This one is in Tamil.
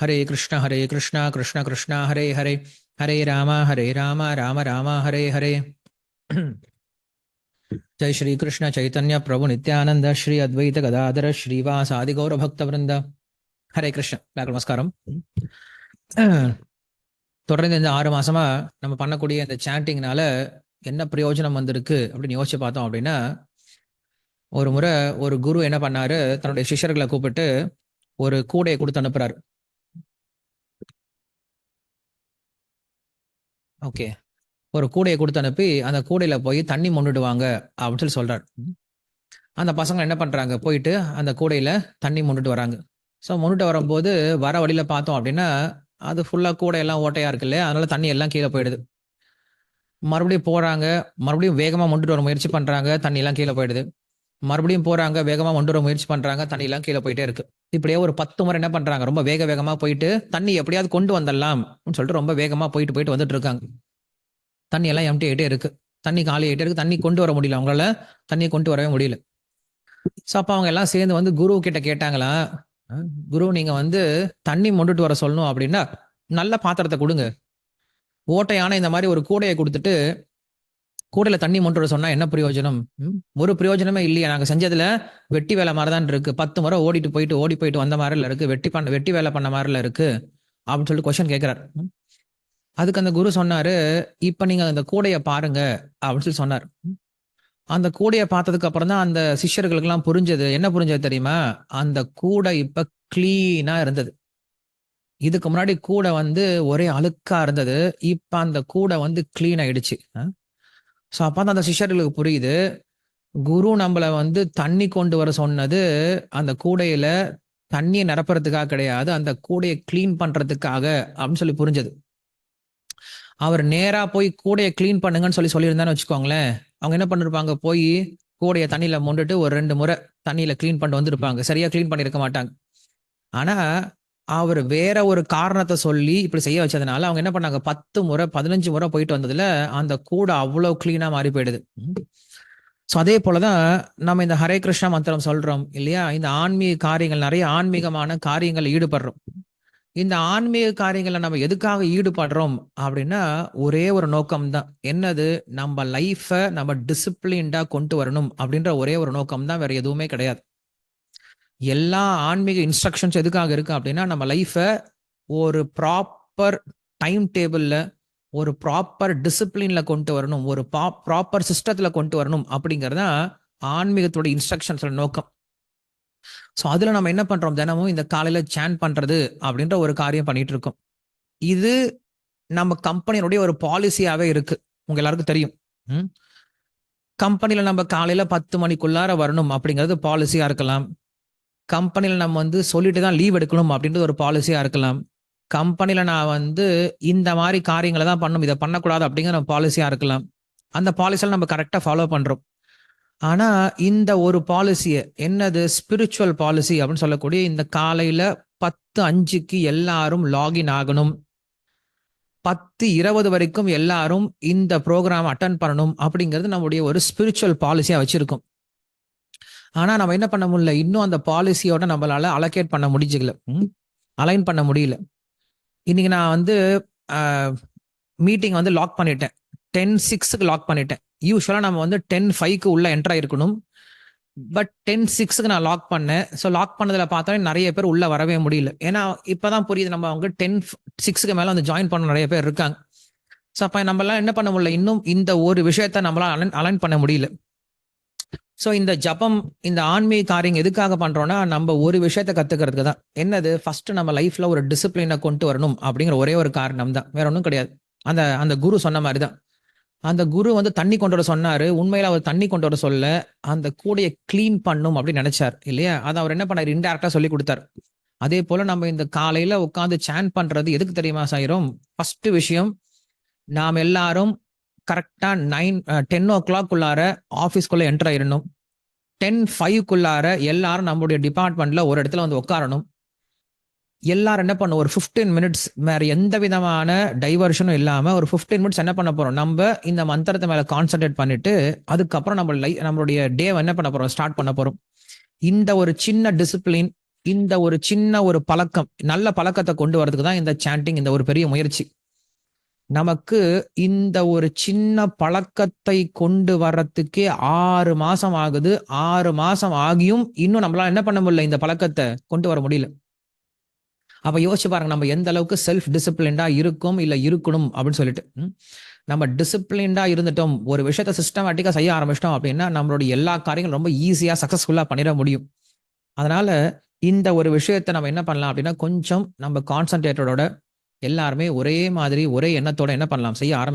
ஹரே கிருஷ்ண ஹரே கிருஷ்ணா கிருஷ்ண கிருஷ்ணா ஹரே ஹரே. ஹரே ராமா ஹரே ராமா ராம ராமா ஹரே ஹரே. ஜெய் ஸ்ரீ கிருஷ்ண சைத்தன்ய பிரபு நித்யானந்த ஸ்ரீ அத்வைத கதாதர ஸ்ரீவாஸ் ஆதிகௌர பக்த விருந்த ஹரே கிருஷ்ண. நமஸ்காரம். தொடர்ந்து இந்த ஆறு மாசமா நம்ம பண்ணக்கூடிய இந்த சாண்டிங்னால என்ன பிரயோஜனம் வந்திருக்கு அப்படின்னு யோசிச்சு பார்த்தோம் அப்படின்னா ஒரு முறை ஒரு குரு என்ன பண்ணாரு? தன்னுடைய சிஷ்யர்களை கூப்பிட்டு ஒரு கூடையை கொடுத்து அனுப்புறாரு. ஓகே. ஒரு கூடையை கொடுத்து அனுப்பி அந்த கூடையில போய் தண்ணி மொண்டுட்டு வாங்க அப்படின்னு சொல்லி சொல்றாரு. அந்த பசங்க என்ன பண்றாங்க? போயிட்டு அந்த கூடையில தண்ணி மொண்டுட்டு வராங்க. ஸோ மொண்டுட்டு வரும்போது வர வழியில பார்த்தோம் அப்படின்னா அது ஃபுல்லா கூடையெல்லாம் ஓட்டையா இருக்கு இல்லையா? அதனால தண்ணி எல்லாம் கீழே போயிடுது. மறுபடியும் போறாங்க. மறுபடியும் வேகமா மொண்டுட்டு வர முயற்சி பண்றாங்க. தண்ணி எல்லாம் கீழே போயிடுது. மறுபடியும் போறாங்க வேகமா கொண்டு வர முயற்சி பண்றாங்க தண்ணி எல்லாம் கீழே போயிட்டே இருக்கு. இப்படியே ஒரு பத்து முறை என்ன பண்றாங்க ரொம்ப வேக வேகமா போயிட்டு தண்ணி எப்படியாவது கொண்டு வந்துடலாம் சொல்லிட்டு ரொம்ப வேகமா போயிட்டு போயிட்டு வந்துட்டு இருக்காங்க. தண்ணி எல்லாம் எம்டி ஆயிட்டே இருக்கு. தண்ணி காலி ஆயிட்டே இருக்கு. தண்ணி கொண்டு வர முடியல அவங்களால தண்ணியை கொண்டு வரவே முடியல. ஸோ அப்போ அவங்க எல்லாம் சேர்ந்து வந்து குரு கிட்ட கேட்டாங்களா குரு நீங்க வந்து தண்ணி மொண்டுட்டு வர சொல்லணும் அப்படின்னா நல்ல பாத்திரத்தை கொடுங்க. ஓட்டையான இந்த மாதிரி ஒரு கூடையை கொடுத்துட்டு கூடையில தண்ணி மொண்டு சொன்னா என்ன பிரயோஜனம்? ஒரு பிரயோஜனமே இல்லையா. நாங்க செஞ்சதுல வெட்டி வேலை மாதிரிதான் இருக்கு. பத்து முறை ஓடிட்டு போயிட்டு ஓடி போயிட்டு வந்த மாதிரில இருக்கு. வெட்டி பண்ண வெட்டி வேலை பண்ண மாதிரில இருக்கு. அப்படின்னு சொல்லிட்டு கொஸ்டின் கேட்கிறார் அதுக்கு அந்த குரு சொன்னாரு இப்ப நீங்க அந்த கூடையை பாருங்க. அப்படின்னு சொல்லி சொன்னார். அந்த கூடையை பார்த்ததுக்கு அப்புறம் தான் அந்த சிஷ்யர்களுக்கு எல்லாம் புரிஞ்சது. என்ன புரிஞ்சது தெரியுமா? அந்த கூடை இப்ப கிளீனா இருந்தது. இதுக்கு முன்னாடி கூடை வந்து ஒரே அழுக்கா இருந்தது. இப்ப அந்த கூடை வந்து கிளீன் ஆயிடுச்சு. ஸோ அப்போ தான் அந்த சிஷ்யர்களுக்கு புரியுது. குரு நம்மளை வந்து தண்ணி கொண்டு வர சொன்னது அந்த கூடையில தண்ணியை நிரப்புறதுக்காக கிடையாது. அந்த கூடையை கிளீன் பண்றதுக்காக அப்படின்னு சொல்லி புரிஞ்சது. அவர் நேரா போய் கூடையை கிளீன் பண்ணுங்கன்னு சொல்லி சொல்லியிருந்தான்னு வச்சுக்கோங்களேன். அவங்க என்ன பண்ணிருப்பாங்க? போய் கூடையை தண்ணியில மொண்டுட்டு ஒரு ரெண்டு முறை தண்ணியில கிளீன் பண்ணிட்டு வந்திருப்பாங்க. சரியா கிளீன் பண்ணிருக்க மாட்டாங்க. ஆனா அவர் வேற ஒரு காரணத்தை சொல்லி இப்படி செய்ய வச்சதுனால அவங்க என்ன பண்ணாங்க? பத்து முறை பதினஞ்சு முறை போயிட்டு வந்ததுல அந்த கூடை அவ்வளவு கிளீனா மாறி போயிடுது. ஸோ அதே போலதான் நம்ம இந்த ஹரே கிருஷ்ணா மந்திரம் சொல்றோம் இல்லையா? இந்த ஆன்மீக காரியங்கள் நிறைய ஆன்மீகமான காரியங்கள் ஈடுபடுறோம். இந்த ஆன்மீக காரியங்களை நம்ம எதுக்காக ஈடுபடுறோம் அப்படின்னா ஒரே ஒரு நோக்கம் தான் என்னது? நம்ம லைஃபை நம்ம டிசிப்ளின்டா கொண்டு வரணும் அப்படின்ற ஒரே ஒரு நோக்கம் தான் வேற எதுவுமே கிடையாது. எல்லா ஆன்மீக இன்ஸ்ட்ரக்ஷன்ஸ் எதுக்காக இருக்கு அப்படின்னா நம்ம லைஃப்பை ஒரு ப்ராப்பர் டைம் டேபிளில் ஒரு ப்ராப்பர் டிசிப்ளின்ல கொண்டு வரணும் ஒரு ப்ராப்பர் சிஸ்டத்தில் கொண்டு வரணும் அப்படிங்கிறது தான் ஆன்மீகத்தோட இன்ஸ்ட்ரக்ஷன்ஸோட நோக்கம். ஸோ அதில் நம்ம என்ன பண்ணுறோம் தினமும் இந்த காலையில் சேன் பண்ணுறது அப்படின்ற ஒரு காரியம் பண்ணிட்டு இருக்கோம். இது நம்ம கம்பெனியினுடைய ஒரு பாலிசியாகவே இருக்கு. உங்க எல்லாருக்கும் தெரியும். கம்பெனியில் நம்ம காலையில் பத்து மணிக்குள்ளார வரணும் அப்படிங்கிறது பாலிசியாக இருக்கலாம். கம்பெனியில் நம்ம வந்து சொல்லிட்டு தான் லீவ் எடுக்கணும் அப்படின்றது ஒரு பாலிசியாக இருக்கலாம். கம்பெனியில் நான் வந்து இந்த மாதிரி காரியங்களை தான் பண்ணணும் இதை பண்ணக்கூடாது அப்படிங்கிற நம்ம பாலிசியாக இருக்கலாம். அந்த பாலிசியில் நம்ம கரெக்டாக ஃபாலோ பண்ணுறோம் ஆனால் இந்த ஒரு பாலிசியை என்னது? ஸ்பிரிச்சுவல் பாலிசி அப்படின்னு சொல்லக்கூடிய இந்த காலையில் பத்து அஞ்சுக்கு எல்லாரும் லாகின் ஆகணும். பத்து இருபது வரைக்கும் எல்லாரும் இந்த ப்ரோக்ராம் அட்டன் பண்ணணும் அப்படிங்கிறது நம்முடைய ஒரு ஸ்பிரிச்சுவல் பாலிசியாக வச்சுருக்கோம். ஆனா நம்ம என்ன பண்ண முடியல? இன்னும் அந்த பாலிசியோட நம்மளால அலோகேட் பண்ண முடிஞ்சுக்கல. அலைன் பண்ண முடியல. இன்னைக்கு நான் வந்து மீட்டிங் வந்து லாக் பண்ணிட்டேன். டென் சிக்ஸுக்கு லாக் பண்ணிட்டேன். யூஸ்வலாக நம்ம வந்து டென் ஃபைவ்க்கு உள்ள என்டர் ஆயிருக்கணும். பட் டென் சிக்ஸுக்கு நான் லாக் பண்ணேன். ஸோ லாக் பண்ணதில் பார்த்தோன்னே நிறைய பேர் உள்ளே வரவே முடியல. ஏன்னா இப்பதான் புரியுது நம்ம அவங்க டென் சிக்ஸுக்கு மேலே வந்து ஜாயின் பண்ண நிறைய பேர் இருக்காங்க. ஸோ அப்போ நம்மளால் என்ன பண்ண முடியல? இன்னும் இந்த ஒரு விஷயத்த நம்மளால் அலைன் அலைன் பண்ண முடியல. ஸோ இந்த ஜபம் இந்த ஆன்மீக காரியம் எதுக்காக பண்றோம்னா நம்ம ஒரு விஷயத்த கத்துக்கிறதுக்கு தான். என்னது? ஃபர்ஸ்ட் நம்ம லைஃப்ல ஒரு டிசிப்ளினை கொண்டு வரணும் அப்படிங்கிற ஒரே ஒரு காரணம் தான். வேற ஒன்றும் கிடையாது. அந்த அந்த குரு சொன்ன மாதிரி தான். அந்த குரு வந்து தண்ணி கொண்டு வர சொன்னாரு. உண்மையில அவர் தண்ணி கொண்டு வர சொல்ல அந்த கூடையை கிளீன் பண்ணும் அப்படின்னு நினைச்சார் இல்லையா? அதை அவர் என்ன பண்ணார்? இன்டெரக்டா சொல்லி கொடுத்தார். அதே போல நம்ம இந்த காலையில உட்காந்து சேன் பண்றது எதுக்கு தெரியுமா சாயிரும்? ஃபர்ஸ்ட் விஷயம் நாம் எல்லாரும் கரெக்டாக நைன் டென் ஓ கிளாக் உள்ளார ஆஃபீஸ்க்குள்ள என்டர் ஆயிடணும் டென் ஃபைவ்க்குள்ளார எல்லாரும் நம்மளுடைய டிபார்ட்மெண்ட்ல ஒரு இடத்துல வந்து உட்காரணும். எல்லாரும் என்ன பண்ணும்? ஒரு ஃபிஃப்டீன் மினிட்ஸ் வேற எந்த விதமான டைவர்ஷனும் இல்லாம ஒரு ஃபிஃப்டீன் மினிட்ஸ் என்ன பண்ண போறோம்? நம்ம இந்த மந்திரத்தை மேல கான்சென்ட்ரேட் பண்ணிட்டு அதுக்கப்புறம் நம்ம லை நம்மளுடைய டே என்ன பண்ண போறோம்? ஸ்டார்ட் பண்ண போறோம். இந்த ஒரு சின்ன டிசிப்ளின் இந்த ஒரு சின்ன ஒரு பழக்கம் நல்ல பழக்கத்தை கொண்டு வரதுக்கு தான் இந்த சாண்டிங் இந்த ஒரு பெரிய முயற்சி. நமக்கு இந்த ஒரு சின்ன பழக்கத்தை கொண்டு வர்றதுக்கே ஆறு மாசம் ஆகுது. ஆறு மாசம் ஆகியும் இன்னும் நம்மளால என்ன பண்ண முடியல இந்த பழக்கத்தை கொண்டு வர முடியல. அப்ப யோசிச்சு பாருங்க நம்ம எந்த அளவுக்கு செல்ஃப் டிசிப்ளின்டா இருக்கும் இல்ல இருக்கணும் அப்படின்னு சொல்லிட்டு. நம்ம டிசிப்ளின்டா இருந்துட்டோம். ஒரு விஷயத்த சிஸ்டமேட்டிக்கா செய்ய ஆரம்பிச்சிட்டோம் அப்படின்னா நம்மளுடைய எல்லா காரியங்களும் ரொம்ப ஈஸியா சக்சஸ்ஃபுல்லா பண்ணிட முடியும். அதனால இந்த ஒரு விஷயத்த நம்ம என்ன பண்ணலாம் அப்படின்னா கொஞ்சம் நம்ம கான்சன்ட்ரேட்டடோட எல்லாருமே ஒரே மாதிரி ஒரே எண்ணத்தோட என்ன பண்ணலாம்? செய்ய ஆரம்பி